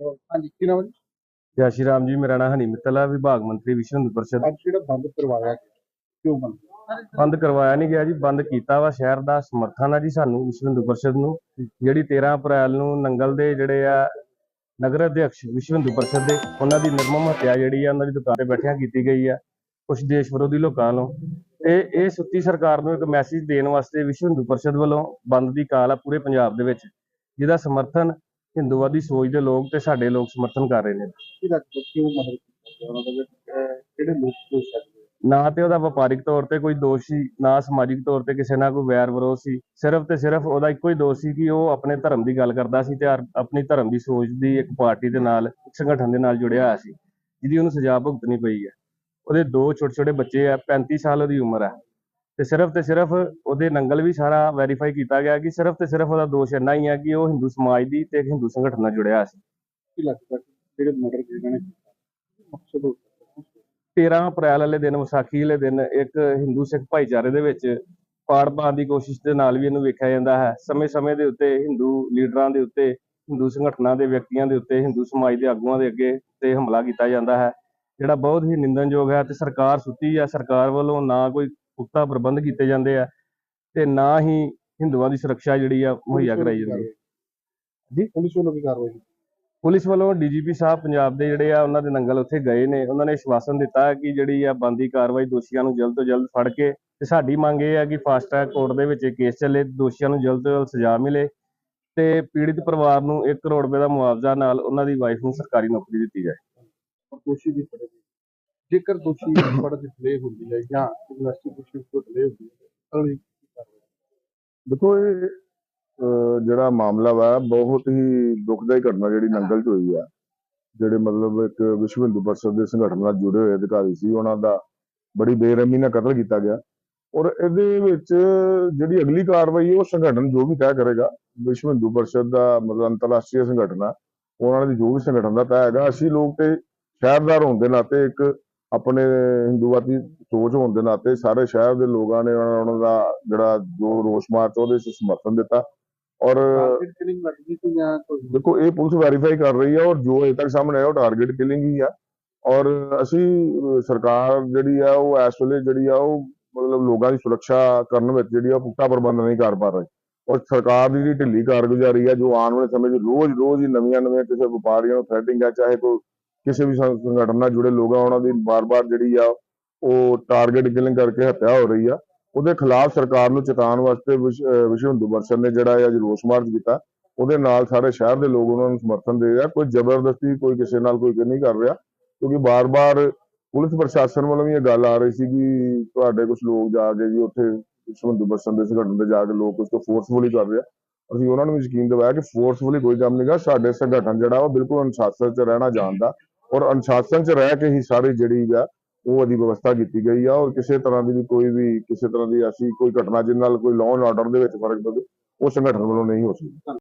ਹਾਂਜੀ ਕੀ ਨਾਮ ਹੈ ਜੀ? ਜੈ ਸ਼੍ਰੀ ਰਾਮ ਜੀ ਮੇਰਾ ਨਾਮ ਹਨੀ ਮਿੱਤਲ ਹੈ ਵਿਭਾਗ ਮੰਤਰੀ ਵਿਸ਼ਵ ਹਿੰਦੂ ਪਰਿਸ਼ਦ। ਅੱਜ ਜਿਹੜਾ ਬੰਦ ਕਰਵਾਇਆ ਗਿਆ, ਕਿਉਂ ਬੰਦ? ਬੰਦ ਕਰਵਾਇਆ ਨਹੀਂ ਗਿਆ ਜੀ ਬੰਦ ਕੀਤਾ ਵਾ ਸ਼ਹਿਰ ਦਾ ਸਮਰਥਨ ਆ ਜੀ ਸਾਨੂੰ ਵਿਸ਼ਵ ਹਿੰਦੂ ਪਰਿਸ਼ਦ ਨੂੰ। ਜਿਹੜੀ 13 ਅਪ੍ਰੈਲ ਨੂੰ ਨੰਗਲ ਦੇ ਜਿਹੜੇ ਆ ਨਗਰ ਅਧਿਕਸ਼ ਵਿਸ਼ਵ ਹਿੰਦੂ ਪਰਿਸ਼ਦ ਦੇ ਉਹਨਾਂ ਦੀ ਨਿਰਮਮ ਹੱਤਿਆ ਜਿਹੜੀ ਆ ਉਹਨਾਂ ਦੀ ਦੁਕਾਨ ਤੇ ਬੈਠਿਆਂ ਕੀਤੀ ਗਈ ਆ ਕੁਝ ਦੇਸ਼ ਵਿਰੋਧੀ ਲੋਕਾਂ ਵੱਲੋਂ। ਇਹ ਇਹ ਸੁੱਤੀ ਸਰਕਾਰ ਨੂੰ ਇੱਕ ਮੈਸੇਜ ਦੇਣ ਵਾਸਤੇ ਵਿਸ਼ਵ ਹਿੰਦੂ ਪਰਿਸ਼ਦ ਵੱਲੋਂ ਬੰਦ ਦੀ ਕਾਲ ਆ ਪੂਰੇ ਪੰਜਾਬ ਦੇ ਵਿੱਚ ਜਿਹਦਾ ਸਮਰਥਨ ਹਿੰਦੂਵਾਦੀ ਸੋਚ ਦੇ ਲੋਕ ਤੇ ਸਾਡੇ ਲੋਕ ਸਮਰਥਨ ਕਰ ਰਹੇ ਨੇ। ਕੀ ਲੱਗਦਾ ਕਿਉਂ ਮਦਦ ਕੀਤੀ ਉਹਨਾਂ ਦਾ ਵੀ, ਅਹ, ਕਿਹੜੇ ਲੋਕ ਦੋਸ਼ ਸਕਦੇ ਨਾ ਤੇ ਉਹਦਾ ਵਪਾਰਿਕ ਤੌਰ ਤੇ ਕੋਈ ਦੋਸ਼ ਸੀ ਨਾ ਸਮਾਜਿਕ ਤੌਰ ਤੇ ਕਿਸੇ ਨਾਲ ਕੋਈ ਵੈਰ ਵਿਰੋਧ ਸੀ। ਸਿਰਫ ਤੇ ਸਿਰਫ ਉਹਦਾ ਇੱਕੋ ਹੀ ਦੋਸ਼ ਸੀ ਕਿ ਉਹ ਆਪਣੇ ਧਰਮ ਦੀ ਗੱਲ ਕਰਦਾ ਸੀ ਤੇ ਆਪਣੀ ਧਰਮ ਦੀ ਸੋਚ ਦੀ ਇੱਕ ਪਾਰਟੀ ਦੇ ਨਾਲ ਇੱਕ ਸੰਗਠਨ ਦੇ ਨਾਲ ਜੁੜਿਆ ਹੋਇਆ ਸੀ ਜਿਹਦੀ ਉਹਨੂੰ ਸਜ਼ਾ ਭੁਗਤਣੀ ਪਈ ਹੈ। ਉਹਦੇ ਦੋ ਛੋਟੇ ਛੋਟੇ ਬੱਚੇ ਆ 35 ਸਾਲ ਉਹਦੀ ਉਮਰ ਹੈ। ਤੇ ਸਿਰਫ ਤੇ ਸਿਰਫ ਉਹਦੇ ਨੰਗਲ ਵੀ ਸਾਰਾ ਵੈਰੀਫਾਈ ਕੀਤਾ ਗਿਆ ਕਿ ਸਿਰਫ ਤੇ ਸਿਰਫ ਉਹਦਾ ਦੋਸ਼ ਇੰਨਾ ਹੀ ਹੈ ਕਿ ਉਹ ਹਿੰਦੂ ਸਮਾਜ ਦੀ ਤੇ ਇੱਕ ਹਿੰਦੂ ਸੰਗਠਨ ਨਾਲ ਜੁੜਿਆ ਸੀ। ਕੀ ਲੱਗਦਾ ਜਿਹੜੇ ਮਰਡਰ ਜਿਹਨਾਂ ਨੇ? ਕੀਤਾ ਮਕਸਦ ਹੋ ਸਕਦਾ 13 ਅਪ੍ਰੈਲ ਵਾਲੇ ਦਿਨ ਵਿਸਾਖੀ ਵਾਲੇ ਦਿਨ ਇੱਕ ਹਿੰਦੂ ਸਿੱਖ ਭਾਈਚਾਰੇ ਦੇ ਵਿੱਚ ਪਾੜ ਪਾਉਣ ਦੀ ਕੋਸ਼ਿਸ਼ ਦੇ ਨਾਲ ਵੀ ਇਹਨੂੰ ਵੇਖਿਆ ਜਾਂਦਾ ਹੈ। ਸਮੇਂ-ਸਮੇਂ ਦੇ ਉੱਤੇ ਹਿੰਦੂ ਲੀਡਰਾਂ ਦੇ ਉੱਤੇ ਹਿੰਦੂ ਸੰਗਠਨਾਂ ਦੇ ਵਿਅਕਤੀਆਂ ਦੇ ਉੱਤੇ ਹਿੰਦੂ ਸਮਾਜ ਦੇ ਆਗੂਆਂ ਦੇ ਅੱਗੇ ਤੇ ਹਮਲਾ ਕੀਤਾ ਜਾਂਦਾ ਹੈ। ਜਿਹੜਾ ਬਹੁਤ ਹੀ ਨਿੰਦਣਯੋਗ ਹੈ ਤੇ ਸਰਕਾਰ ਸੁੱਤੀ ਹੈ ਸਰਕਾਰ ਵੱਲੋਂ ਨਾ ਕੋਈ ਪੁਖਤਾ ਪ੍ਰਬੰਧ ਕੀਤੇ ਜਾਂਦੇ ਆ ਤੇ ਨਾ ਹੀ ਹਿੰਦੂਆਂ ਦੀ ਸੁਰੱਖਿਆ ਜਿਹੜੀ ਆ ਮੁਹੱਈਆ ਕਰਾਈ ਜਾਂਦੀ ਹੈ ਜੀ ਪੁਲਿਸ ਵੱਲੋਂ ਕੀ ਕਾਰਵਾਈ? ਪੁਲਿਸ ਵੱਲੋਂ ਡੀਜੀਪੀ ਸਾਹਿਬ ਪੰਜਾਬ ਦੇ ਜਿਹੜੇ ਆ ਉਹਨਾਂ ਦੇ ਨੰਗਲ ਉੱਥੇ ਗਏ ਨੇ। ਉਹਨਾਂ ਨੇ ਆਸ਼ਵਾਸਨ ਦਿੱਤਾ ਕਿ ਜਿਹੜੀ ਆ ਬੰਦੀ ਕਾਰਵਾਈ ਦੋਸ਼ੀਆਂ ਨੂੰ ਜਲਦ ਤੋਂ ਜਲਦ ਫੜ ਕੇ ਤੇ ਸਾਡੀ ਮੰਗ ਇਹ ਹੈ ਕਿ ਫਾਸਟ ਟਰੈਕ ਕੋਰਟ ਦੇ ਵਿੱਚ ਇਹ ਕੇਸ ਚੱਲੇ ਦੋਸ਼ੀਆਂ ਨੂੰ ਜਲਦ ਤੋਂ ਜਲਦ ਸਜ਼ਾ ਮਿਲੇ ਤੇ ਪੀੜਿਤ ਪਰਿਵਾਰ ਨੂੰ 1 ਕਰੋੜ ਰੁਪਏ ਦਾ ਮੁਆਵਜ਼ਾ ਨਾਲ ਉਹਨਾਂ ਦੀ ਵਾਈਫ ਨੂੰ ਸਰਕਾਰੀ ਨੌਕਰੀ ਦਿੱਤੀ ਜਾਏ। ਔਰ ਦੋਸ਼ੀ ਦੀ ਫੜੇ ਜੇਕਰ ਦੋਸ਼ੀ ਫੜ ਡਿਲੇ ਹੁੰਦੀ ਹੈ ਜਾਂ ਇਨਵੈਸਟੀਗੇਸ਼ਨ ਤੋਂ ਡਿਲੇ ਹੁੰਦੀ ਹੈ ਤਾਂ ਅਗਲੀ ਕੀ ਕਾਰਵਾਈ ਦੇਖੋ ਇਹ ਅਹ ਜਿਹੜਾ ਮਾਮਲਾ ਵਾ ਬਹੁਤ ਹੀ ਦੁਖਦਾਈ ਘਟਨਾ ਜਿਹੜੀ ਨੰਗਲ 'ਚ ਹੋਈ ਆ। ਜਿਹੜੇ ਮਤਲਬ ਇੱਕ ਵਿਸ਼ਵ ਹਿੰਦੂ ਪਰਿਸ਼ਦ ਦੇ ਸੰਗਠਨ ਨਾਲ ਜੁੜੇ ਹੋਏ ਅਧਿਕਾਰੀ ਸੀ ਉਹਨਾਂ ਦਾ ਬੜੀ ਬੇਰਹਿਮੀ ਨਾਲ ਕਤਲ ਕੀਤਾ ਗਿਆ। ਔਰ ਇਹਦੇ ਵਿੱਚ ਜਿਹੜੀ ਅਗਲੀ ਕਾਰਵਾਈ ਹੈ ਉਹ ਸੰਗਠਨ ਜੋ ਵੀ ਤੈਅ ਕਰੇਗਾ ਵਿਸ਼ਵ ਹਿੰਦੂ ਪਰਿਸ਼ਦ ਦਾ ਮਤਲਬ ਅੰਤਰਰਾਸ਼ਟਰੀ ਸੰਗਠਨ ਆ ਉਹਨਾਂ ਦੀ ਜੋ ਵੀ ਸੰਗਠਨ ਦਾ ਤੈਅ ਹੈਗਾ ਅਸੀਂ ਲੋਕ ਤੇ ਸ਼ਹਿਰਦਾਰ ਹੋਣ ਦੇ ਨਾਤੇ ਇੱਕ ਆਪਣੇ ਹਿੰਦੂਵਾਦੀ ਸੋਚ ਹੋਣ ਦੇ ਨਾਤੇ ਸਾਰੇ ਸ਼ਹਿਰ ਦੇ ਲੋਕਾਂ ਨੇ ਉਹਨਾਂ ਦਾ ਜਿਹੜਾ ਜੋ ਰੋਸ ਮਾਰਚ ਉਹਦੇ 'ਚ ਸਮਰਥਨ ਦਿੱਤਾ। ਔਰ ਟਾਰਗੇਟ ਕਿਲਿੰਗ ਲੱਗਦੀ ਸੀ ਜਾਂ ਕੋਈ ਦੇਖੋ ਇਹ ਪੁਲਿਸ ਵੈਰੀਫਾਈ ਕਰ ਰਹੀ ਹੈ ਔਰ ਜੋ ਅਜੇ ਤੱਕ ਸਾਹਮਣੇ ਆਇਆ ਉਹ ਟਾਰਗੇਟ ਕਿਲਿੰਗ ਹੀ ਆ। ਔਰ ਅਸੀਂ ਸਰਕਾਰ ਜਿਹੜੀ ਆ ਉਹ ਇਸ ਵੇਲੇ ਜਿਹੜੀ ਆ ਉਹ ਮਤਲਬ ਲੋਕਾਂ ਦੀ ਸੁਰੱਖਿਆ ਕਰਨ ਵਿੱਚ ਜਿਹੜੀ ਆ ਪੁਖਤਾ ਪ੍ਰਬੰਧ ਨਹੀਂ ਕਰ ਪਾ ਰਹੀ। ਔਰ ਸਰਕਾਰ ਦੀ ਜਿਹੜੀ ਢਿੱਲੀ ਕਾਰਗੁਜ਼ਾਰੀ ਆ ਜੋ ਆਉਣ ਵਾਲੇ ਸਮੇਂ 'ਚ ਰੋਜ਼-ਰੋਜ਼ ਹੀ ਨਵੀਆਂ-ਨਵੀਆਂ ਕਿਸੇ ਵਪਾਰੀਆਂ ਨੂੰ ਥ੍ਰੈਟਿੰਗ ਆ ਚਾਹੇ ਕੋਈ ਕਿਸੇ ਵੀ ਸੰਗਠਨ ਨਾਲ ਜੁੜੇ ਲੋਕ ਆ, ਉਹਨਾਂ ਦੀ ਬਾਰ-ਬਾਰ ਜਿਹੜੀ ਆ, ਉਹ ਟਾਰਗੇਟ ਕਿਲਿੰਗ ਕਰਕੇ ਹੱਤਿਆ ਹੋ ਰਹੀ ਆ। ਉਹਦੇ ਖਿਲਾਫ ਸਰਕਾਰ ਨੂੰ ਚੇਤਾਉਣ ਵਾਸਤੇ ਵਿਸ਼- ਵਿਸ਼ਵ ਹਿੰਦੂ ਪਰਿਸ਼ਦ ਨੇ ਜਿਹੜਾ ਇਹ ਅੱਜ ਰੋਸ ਮਾਰਚ ਕੀਤਾ, ਉਹਦੇ ਨਾਲ ਸਾਰੇ ਸ਼ਹਿਰ ਦੇ ਲੋਕ ਉਹਨਾਂ ਨੂੰ ਸਮਰਥਨ ਦੇ ਰਿਹਾ ਕੋਈ ਜ਼ਬਰਦਸਤੀ ਕੋਈ ਕਿਸੇ ਨਾਲ ਕੋਈ ਨਹੀਂ ਕਰ ਰਿਹਾ, ਕਿਉਂਕਿ ਬਾਰ-ਬਾਰ ਪੁਲਿਸ ਪ੍ਰਸ਼ਾਸਨ ਵੱਲੋਂ ਵੀ ਇਹ ਗੱਲ ਆ ਰਹੀ ਸੀ ਕਿ ਤੁਹਾਡੇ ਕੁਝ ਲੋਕ ਜਾ ਕੇ ਜੀ ਉੱਥੇ ਵਿਸ਼ਵ ਹਿੰਦੂ ਪਰਿਸ਼ਦ ਦੇ ਸੰਗਠਨ ਤੇ ਜਾ ਕੇ ਲੋਕ ਉਸ ਤੋਂ ਫੋਰਸਫੁਲੀ ਕਰ ਰਿਹਾ ਅਸੀਂ ਉਹਨਾਂ ਨੂੰ ਵੀ ਯਕੀਨ ਦਿਵਾਇਆ ਕਿ ਫੋਰਸਫੁਲੀ ਕੋਈ ਕੰਮ ਨਹੀਂਗਾ ਸਾਡੇ ਸੰਗਠਨ ਜਿਹੜਾ, ਉਹ ਬਿਲਕੁਲ ਅਨੁਸ਼ਾਸਨ 'ਚ ਰਹਿਣਾ ਜਾਣਦਾ। ਔਰ ਅਨੁਸ਼ਾਸਨ 'ਚ ਰਹਿ ਕੇ ਹੀ ਸਾਰੀ ਜਿਹੜੀ ਆ, ਉਹ ਉਹਦੀ ਵਿਵਸਥਾ ਕੀਤੀ ਗਈ ਆ ਔਰ ਕਿਸੇ ਤਰ੍ਹਾਂ ਦੀ ਵੀ ਕੋਈ ਵੀ, ਕਿਸੇ ਤਰ੍ਹਾਂ ਦੀ ਐਸੀ ਕੋਈ ਘਟਨਾ ਜਿਹਦੇ ਨਾਲ ਕੋਈ ਲਾਅ ਐਂਡ ਆਰਡਰ ਦੇ ਵਿੱਚ ਫ਼ਰਕ ਪਵੇ, ਉਹ ਸੰਗਠਨ ਵੱਲੋਂ ਨਹੀਂ ਹੋ ਸਕਦੀ।